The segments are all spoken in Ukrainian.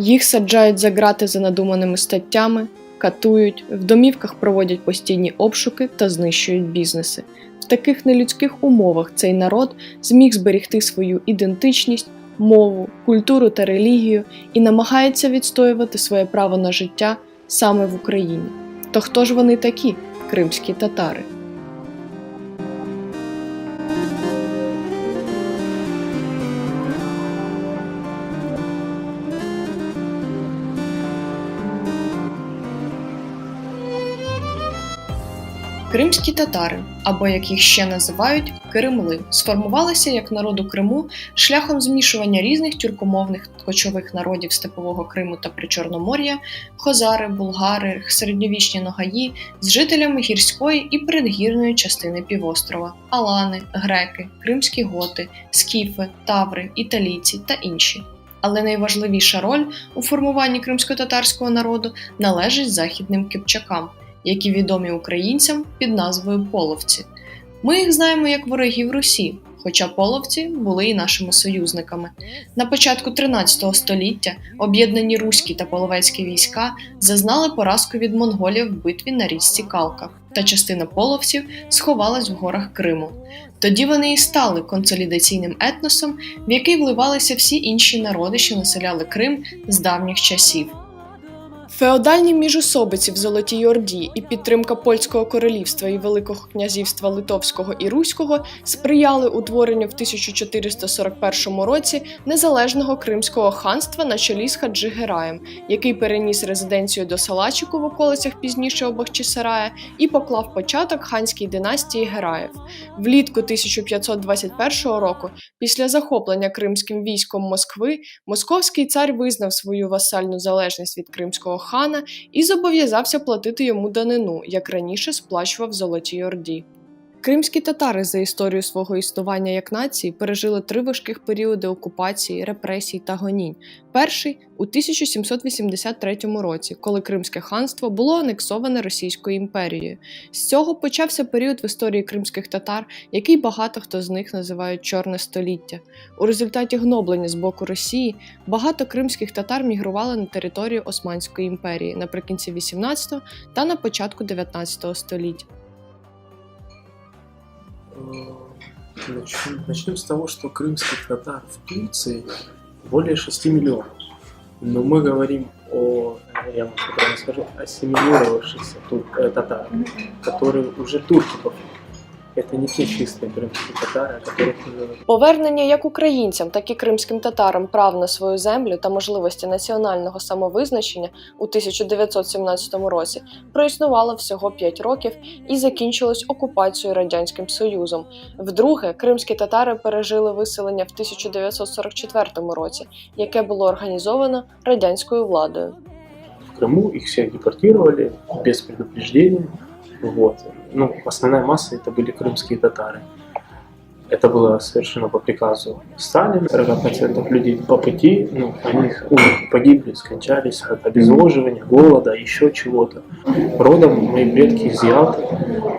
Їх саджають за грати за надуманими статтями, катують, в домівках проводять постійні обшуки та знищують бізнеси. В таких нелюдських умовах цей народ зміг зберігти свою ідентичність, мову, культуру та релігію і намагається відстоювати своє право на життя саме в Україні. То хто ж вони такі, кримські татари? Кримські татари, або як їх ще називають Кремли, сформувалися як народу Криму шляхом змішування різних тюркомовних кочових народів Степового Криму та Причорномор'я, хозари, булгари, середньовічні ногаї з жителями гірської і передгірної частини півострова, алани, греки, кримські готи, скіфи, таври, італійці та інші. Але найважливіша роль у формуванні кримсько-татарського народу належить західним кипчакам які відомі українцям під назвою половці. Ми їх знаємо як ворогів Русі, хоча половці були і нашими союзниками. На початку 13 століття об'єднані руські та половецькі війська зазнали поразку від монголів в битві на річці Калка, та частина половців сховалась в горах Криму. Тоді вони і стали консолідаційним етносом, в який вливалися всі інші народи, що населяли Крим з давніх часів. Феодальні міжособиці в Золотій Орді і підтримка польського королівства і Великого князівства Литовського і Руського сприяли утворенню в 1441 році незалежного Кримського ханства на чолі з Хаджигераєм, який переніс резиденцію до Салачику в околицях пізніше Обахчисарая і поклав початок ханській династії Гераїв. Влітку 1521 року, після захоплення кримським військом Москви, московський цар визнав свою васальну залежність від кримського хана і зобов'язався платити йому данину, як раніше сплачував Золотій Орді. Кримські татари за історію свого існування як нації пережили три важких періоди окупації, репресій та гонінь. Перший у 1783 році, коли Кримське ханство було анексоване Російською імперією. З цього почався період в історії кримських татар, який багато хто з них називають Чорне століття. У результаті гноблення з боку Росії багато кримських татар мігрували на територію Османської імперії наприкінці 18 та на початку 19 століття. Начнем, начнем с того, что крымских татар в Турции более 6 миллионов. Но мы говорим о, я вам скажу, ассимилировавшихся тур, э, татар, которые уже турки по. Это не те чистые крымские татары, о которых мы говорим. Повернення як українцям, так і кримським татарам прав на свою землю та можливості національного самовизначення у 1917 році проіснувало всього 5 років і закінчилось окупацією радянським союзом. Вдруге, кримські татари пережили виселення в 1944 році, яке було організовано радянською владою. В Крыму их всех депортировали без предупреждения. Вот. Ну, основная масса это были крымские татары. Это было совершено по приказу Сталина. 40% людей по пути, ну, они умерли, погибли, скончались от обезвоживания, голода, еще чего-то. Родом мои предки из Ялты.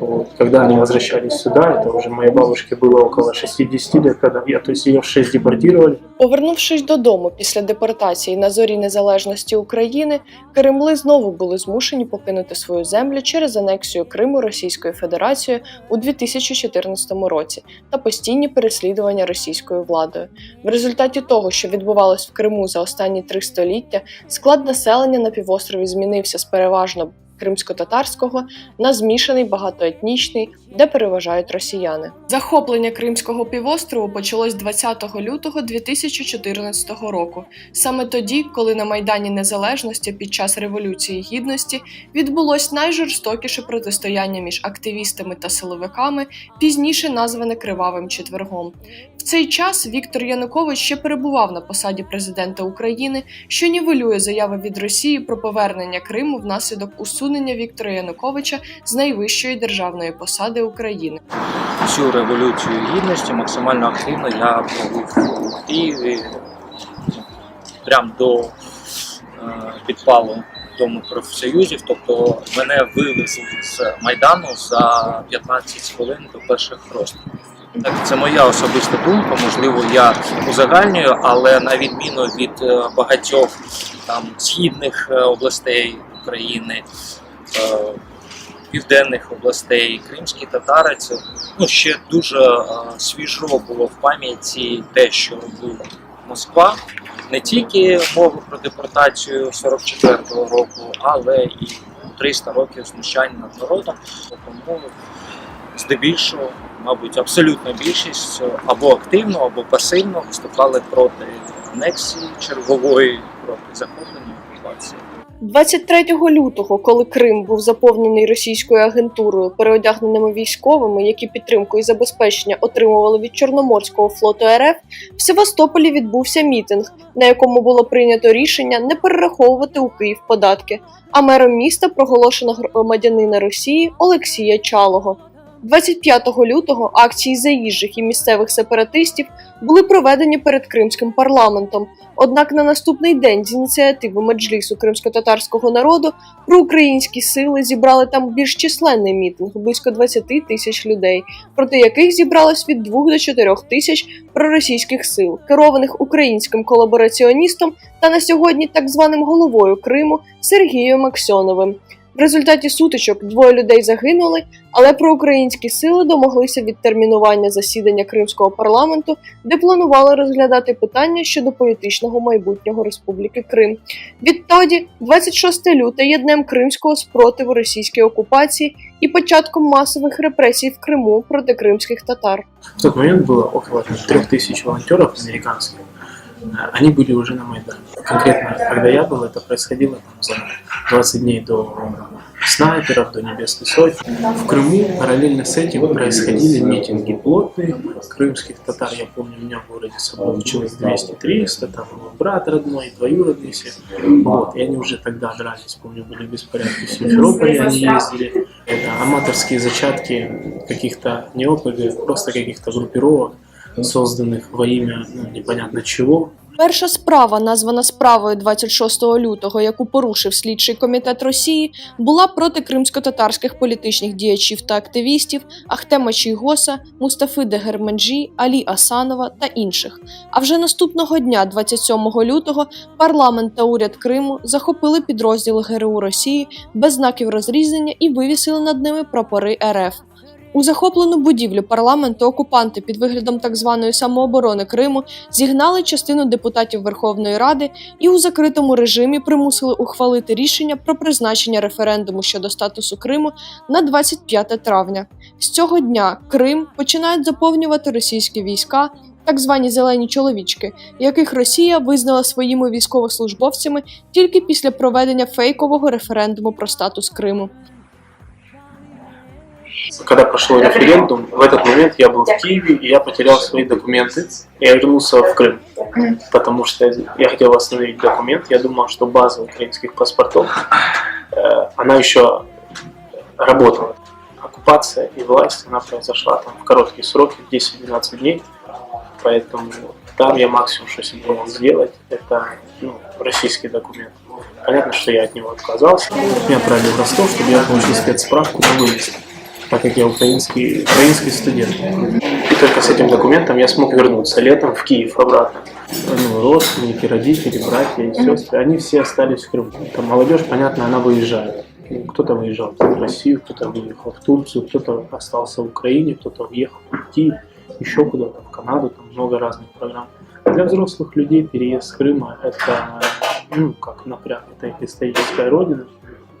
Вот. Когда они возвращались сюда, это уже моей бабушке было около 60 лет, когда я, то есть ее в 6 депортировали. Повернувшись додому після депортації на зорі незалежності України, Кремли знову були змушені покинути свою землю через анексію Криму Російською Федерацією у 2014 році та постійні переслідування російською владою. В результаті того, що відбувалось в Криму за останні три століття, склад населення на півострові змінився з переважно кримсько-татарського на змішаний багатоетнічний, де переважають росіяни. Захоплення Кримського півострову почалось 20 лютого 2014 року, саме тоді, коли на Майдані Незалежності під час Революції Гідності відбулось найжорстокіше протистояння між активістами та силовиками, пізніше назване Кривавим четвергом. В цей час Віктор Янукович ще перебував на посаді президента України, що нівелює заяви від Росії про повернення Криму внаслідок усунення Віктора Януковича з найвищої державної посади України. всю революцію гідності максимально активно я провів в Києві прямо до е, підпалу Дому профсоюзів. Тобто мене вивезли з Майдану за 15 хвилин до перших розстрілів. Так, це моя особиста думка. Можливо, я узагальнюю, але на відміну від е, багатьох там східних е, областей України, е, південних областей, кримські татари, це ну, ще дуже е, свіжо було в пам'яті те, що робила Москва. Не тільки мова про депортацію 44-го року, але і 300 років знущання над народом. Тому здебільшого, мабуть, абсолютна більшість або активно, або пасивно виступали проти анексії чергової, проти захоплення окупації. 23 лютого, коли Крим був заповнений російською агентурою, переодягненими військовими, які підтримку і забезпечення отримували від Чорноморського флоту РФ, в Севастополі відбувся мітинг, на якому було прийнято рішення не перераховувати у Київ податки, а мером міста проголошено громадянина Росії Олексія Чалого. 25 лютого акції заїжджих і місцевих сепаратистів були проведені перед кримським парламентом. Однак на наступний день з ініціативи меджлісу кримсько-татарського народу проукраїнські сили зібрали там більш численний мітинг близько 20 тисяч людей, проти яких зібралось від 2 до 4 тисяч проросійських сил, керованих українським колабораціоністом та на сьогодні так званим головою Криму Сергієм Аксьоновим. В результаті сутичок двоє людей загинули, але проукраїнські сили домоглися відтермінування засідання кримського парламенту, де планували розглядати питання щодо політичного майбутнього Республіки Крим. Відтоді, 26 лютого є днем кримського спротиву російській окупації і початком масових репресій в Криму проти кримських татар. В тот момент было около 3000 волонтеров американских. Они были уже на Майдане. Конкретно, когда я был, это происходило там, за 20 дней до снайперов, до Небесной Сотни. В Крыму параллельно с этим происходили митинги плотные крымских татар. Я помню, у меня в городе собой человек 200-300, там был брат родной, двоюродный все. Вот, и они уже тогда дрались, помню, были беспорядки в Симферополе, они ездили. Это аматорские зачатки каких-то не ОПГ, просто каких-то группировок, созданных во имя ну, непонятно чего. Перша справа, названа справою 26 лютого, яку порушив слідчий комітет Росії, була проти кримсько-татарських політичних діячів та активістів Ахтема Чийгоса, Мустафи Дегерменджі, Алі Асанова та інших. А вже наступного дня, 27 лютого, парламент та уряд Криму захопили підрозділи ГРУ Росії без знаків розрізнення і вивісили над ними прапори РФ. У захоплену будівлю парламенту окупанти під виглядом так званої самооборони Криму зігнали частину депутатів Верховної Ради і у закритому режимі примусили ухвалити рішення про призначення референдуму щодо статусу Криму на 25 травня. З цього дня Крим починають заповнювати російські війська. Так звані зелені чоловічки, яких Росія визнала своїми військовослужбовцями тільки після проведення фейкового референдуму про статус Криму. Когда прошел референдум, в этот момент я был в Киеве, и я потерял свои документы. Я вернулся в Крым, потому что я хотел восстановить документ. Я думал, что база украинских паспортов, э, она еще работала. Оккупация и власть, она произошла там в короткие сроки, 10-12 дней. Поэтому там я максимум, что себе мог сделать, это ну, российский документ. Понятно, что я от него отказался. Меня отправили в Ростов, чтобы я получил спецсправку на выезд так как я украинский, украинский студент. И только с этим документом я смог вернуться летом в Киев обратно. Ну, родственники, родители, братья и сестры, они все остались в Крыму. Там молодежь, понятно, она выезжает. Ну, Кто-то выезжал в Россию, кто-то выехал в Турцию, кто-то остался в Украине, кто-то уехал в Киев, еще куда-то, в Канаду, там много разных программ. Для взрослых людей переезд с Крыма – это, ну, как напряг, это их историческая родина.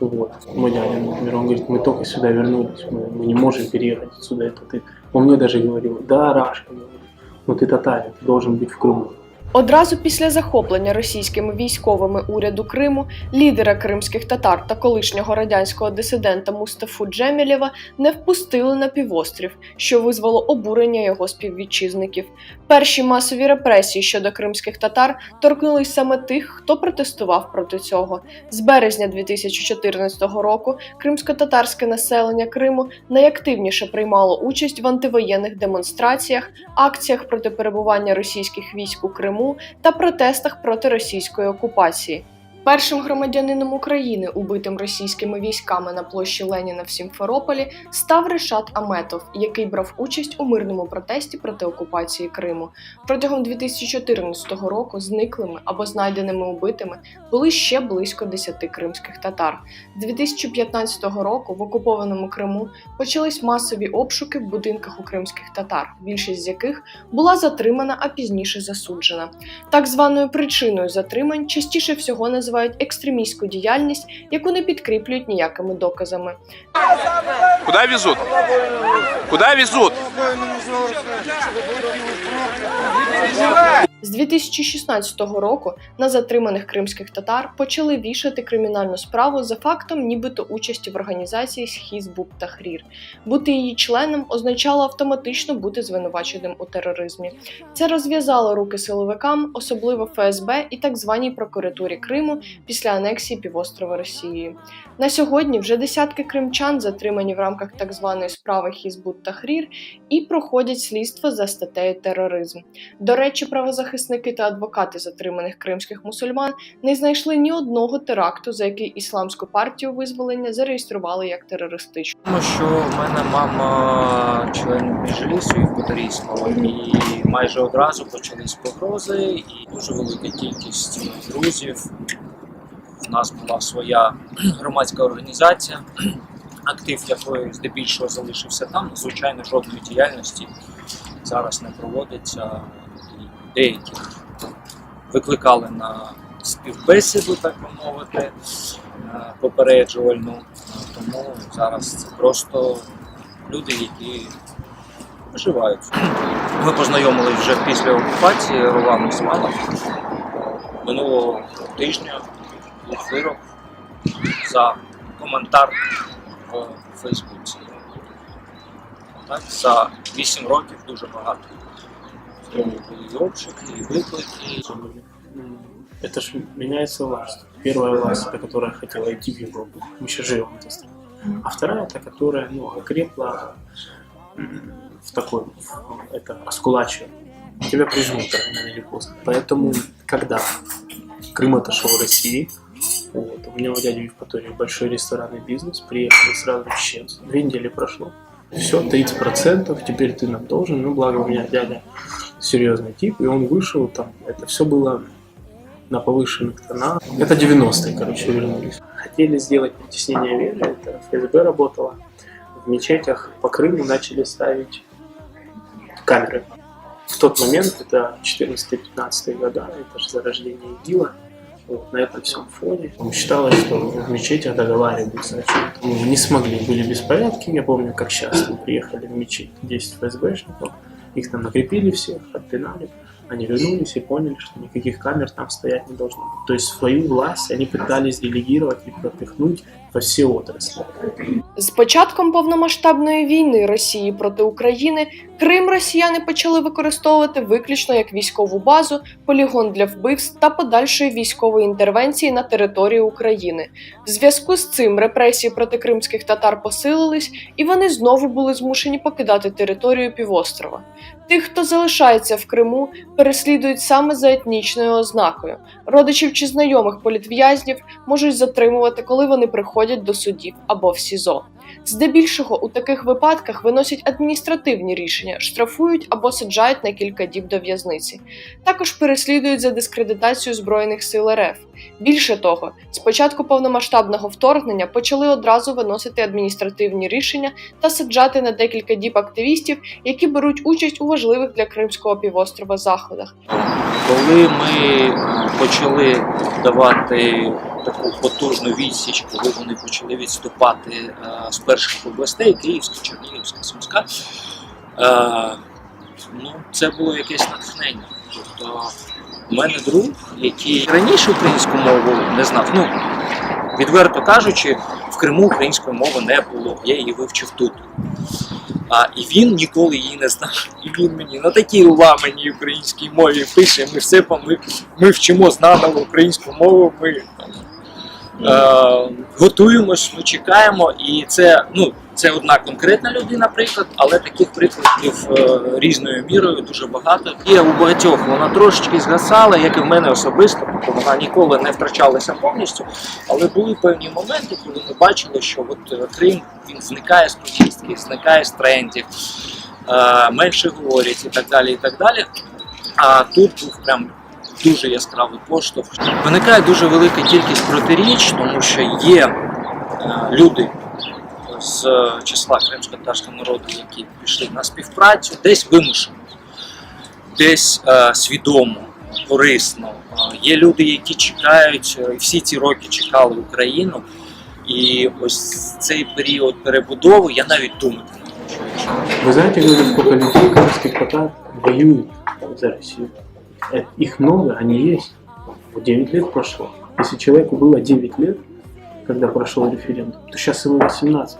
Вот. Мой дядя, например, он говорит, мы только сюда вернулись, мы, мы не можем переехать отсюда. Это ты. Он мне даже говорил, да, Рашка, говорит, ну ты татарин, ты должен быть в Крыму. Одразу після захоплення російськими військовими уряду Криму лідера кримських татар та колишнього радянського дисидента Мустафу Джемілєва не впустили на півострів, що визвало обурення його співвітчизників. Перші масові репресії щодо кримських татар торкнулись саме тих, хто протестував проти цього. З березня 2014 року кримсько-татарське населення Криму найактивніше приймало участь в антивоєнних демонстраціях, акціях проти перебування російських військ у Криму та протестах проти російської окупації. Першим громадянином України, убитим російськими військами на площі Леніна в Сімферополі, став Решат Аметов, який брав участь у мирному протесті проти окупації Криму. Протягом 2014 року зниклими або знайденими убитими були ще близько 10 кримських татар. З 2015 року в окупованому Криму почались масові обшуки в будинках у кримських татар, більшість з яких була затримана, а пізніше засуджена. Так званою причиною затримань частіше всього називають екстремістську діяльність, яку не підкріплюють ніякими доказами. Куди везут? Куди везут? З 2016 року на затриманих кримських татар почали вішати кримінальну справу за фактом нібито участі в організації Хізбут Тахрір. Бути її членом означало автоматично бути звинуваченим у тероризмі. Це розв'язало руки силовикам, особливо ФСБ і так званій прокуратурі Криму після анексії півострова Росією. На сьогодні вже десятки кримчан затримані в рамках так званої справи Хізбут Тахрір і проходять слідство за статтею тероризм. До речі, правозахисники та адвокати затриманих кримських мусульман не знайшли ні одного теракту, за який ісламську партію визволення зареєстрували як терористичну. Що в мене мама член міжлісу в Батарійського, і майже одразу почались погрози, і дуже велика кількість друзів. У нас була своя громадська організація, актив якої здебільшого залишився там. Звичайно, жодної діяльності зараз не проводиться. Деяких викликали на співбесіду, так би мовити, попереджувальну. Тому зараз це просто люди, які виживають. Ми познайомились вже після окупації Ролан Усманов. Минулого тижня був вирок за коментар в Фейсбуці. Так, за 8 років дуже багато. Обшуки, і виклики. М, Это же меняется власть. Первая власть, та, которая хотела идти в Европу. Мы еще живем в этой стране. А вторая, та, которая ну, окрепла в такой, это раскулачивание. Тебя прижмут рано или поздно. Поэтому, когда Крым отошел России, вот, у меня у дяди в Евпатории большой ресторанный бизнес, приехали сразу чеченцы. Две недели прошло. Все, 30%, теперь ты нам должен. Ну, благо у меня дядя серьезный тип, и он вышел там. Это все было на повышенных тонах. Это 90-е, короче, вернулись. Хотели сделать притеснение веры, это ФСБ работало. В мечетях по Крыму начали ставить камеры. В тот момент, это 14-15 года, это же зарождение ИГИЛа, вот, на этом всем фоне. Считалось, что в мечетях договариваются о чем-то. Не смогли, были беспорядки, я помню, как сейчас мы приехали в мечеть, 10 ФСБшников, их там накрепили всех, отпинали, они вернулись и поняли, что никаких камер там стоять не должно быть. То есть свою власть они пытались делегировать и пропихнуть во все отрасли. З початком повномасштабної війни Росії проти України Крим росіяни почали використовувати виключно як військову базу, полігон для вбивств та подальшої військової інтервенції на території України. В зв'язку з цим репресії проти кримських татар посилились, і вони знову були змушені покидати територію півострова. Тих, хто залишається в Криму, переслідують саме за етнічною ознакою. Родичів чи знайомих політв'язнів можуть затримувати, коли вони приходять до судів або в СІЗО. Здебільшого у таких випадках виносять адміністративні рішення, штрафують або саджають на кілька діб до в'язниці. Також переслідують за дискредитацію збройних сил РФ. Більше того, з початку повномасштабного вторгнення почали одразу виносити адміністративні рішення та саджати на декілька діб активістів, які беруть участь у важливих для Кримського півострова заходах. Коли ми почали давати таку потужну відсіч, коли вони почали відступати е, з перших областей Київська, Чернігівська, Сумська, е, ну, це було якесь натхнення. Тобто, у мене друг, який раніше українську мову не знав. Ну, відверто кажучи, в Криму української мови не було. Я її вивчив тут. А, і він ніколи її не знав. І він мені на такій ламаній українській мові пише, ми все ми, ми вчимо знаново українську мову, ми готуємось, ми чекаємо, і це ну, це одна конкретна людина, приклад, але таких прикладів е, різною мірою дуже багато. Є у багатьох вона трошечки згасала, як і в мене особисто, тобто вона ніколи не втрачалася повністю. Але були певні моменти, коли ми бачили, що от е, Крим він зникає з повістки, зникає з трендів, е, менше говорять і так далі. і так далі. А тут був прям дуже яскравий поштовх. Виникає дуже велика кількість протиріч, тому що є е, люди з числа кримсько-татарського народу, які пішли на співпрацю, десь вимушено, десь е, свідомо, корисно. Е, Є люди, які чекають, е, всі ці роки чекали Україну. І ось цей період перебудови я навіть думати не можу. Знаете, говорю, сколько людей, крымских татар, воюют за Россию? Их много, они есть. Вот 9 лет прошло. Если человеку было 9 лет, когда прошел референдум, то сейчас ему 18.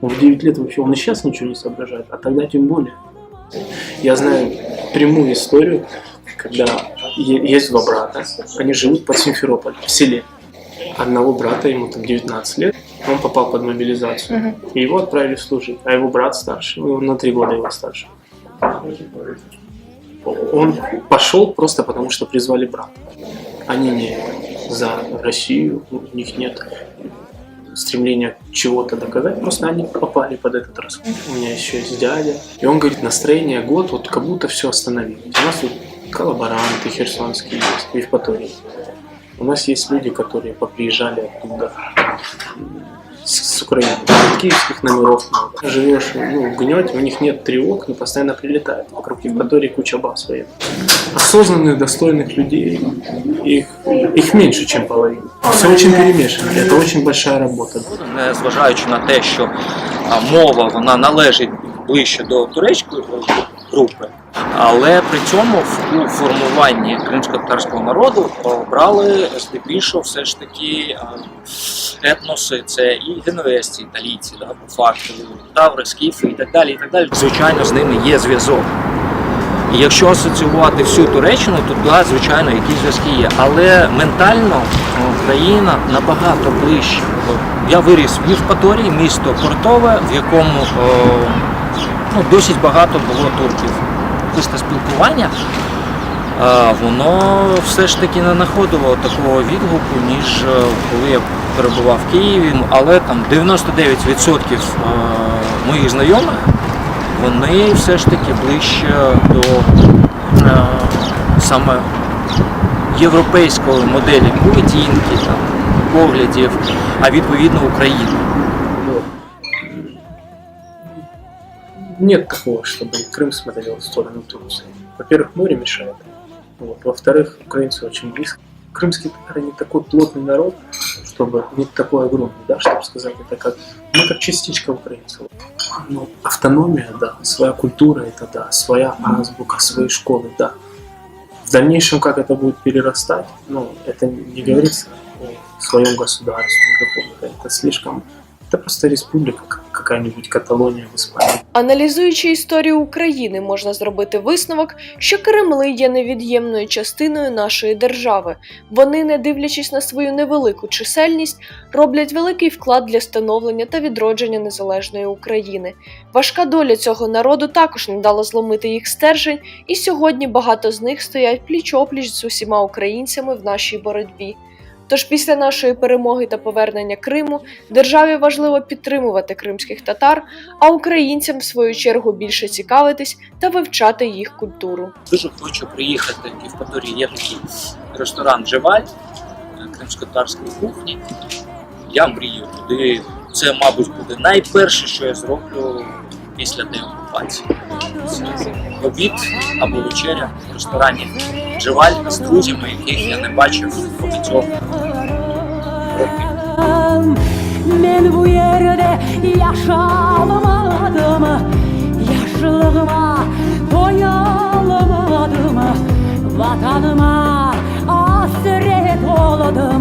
Он в 9 лет вообще, он и сейчас ничего не соображает, а тогда тем более. Я знаю прямую историю, когда есть два брата, они живут под Симферополем, в селе. Одного брата, ему там 19 лет, он попал под мобилизацию. Мгм. И его отправили служить, а его брат старше, ну, он на три года его старше. Он пошел просто потому, что призвали брата. Они не за Россию, у них нет стремления чего-то доказать, просто они попали под этот расход. У меня еще есть дядя, и он говорит, настроение год, вот как будто все остановилось. У нас тут коллаборанты херсонские есть, в Евпатории. У нас есть люди, которые поприезжали оттуда, с, с Украины, от киевских номеров много. Живешь ну, в гнете, у них нет тревог, но постоянно прилетает. Вокруг Евпатории куча баз своих. Осознанных, достойных людей, их, их меньше, чем половина. Все очень перемешано, это очень большая работа. незважаючи на те, що а, мова вона належить ближче до турецької групи, але при цьому у формуванні кримсько-татарського народу брали здебільшого все ж таки етноси, це і генуезці, італійці, да, по факту, таври, скіфи і так далі. І так далі. Звичайно, з ними є зв'язок. Якщо асоціювати всю Туреччину, то да, звичайно, якісь зв'язки є. Але ментально Україна набагато ближче. Я виріс в Євпаторії, місто портове, в якому ну, досить багато було турків. Після спілкування а, воно все ж таки не знаходило такого відгуку, ніж е, коли я перебував в Києві. Але там 99% е, моїх знайомих вони все ж таки ближче до е, саме європейської моделі поведінки, там, поглядів, а відповідно України. Нет такого, чтобы Крым смотрел в сторону Турции. Во-первых, море мешает. Вот. Во-вторых, украинцы очень близко. Крымские татары не такой плотный народ, чтобы не такой огромный, да, чтобы сказать, это как, мы как частичка украинцев. Ну, автономия, да, своя культура, это да, своя азбука, свои школы, да. В дальнейшем, как это будет перерастать, ну, это не говорится о своем государстве каком-то, это слишком это просто республика, как какая-нибудь Каталония в Испании. Аналізуючи історію України, можна зробити висновок, що Кремли є невід'ємною частиною нашої держави. Вони, не дивлячись на свою невелику чисельність, роблять великий вклад для становлення та відродження незалежної України. Важка доля цього народу також не дала зломити їх стержень, і сьогодні багато з них стоять пліч-опліч з усіма українцями в нашій боротьбі. Тож після нашої перемоги та повернення Криму державі важливо підтримувати кримських татар, а українцям, в свою чергу, більше цікавитись та вивчати їх культуру. Дуже хочу приїхати в Євпаторії. Є такий ресторан Джеваль кримсько-татарської кухні. Я мрію туди. Це, мабуть, буде найперше, що я зроблю після деокупації окупації. Обід або вечеря в ресторані Джеваль з друзями, яких я не бачив багатьох років. Vatanıma hasret oldum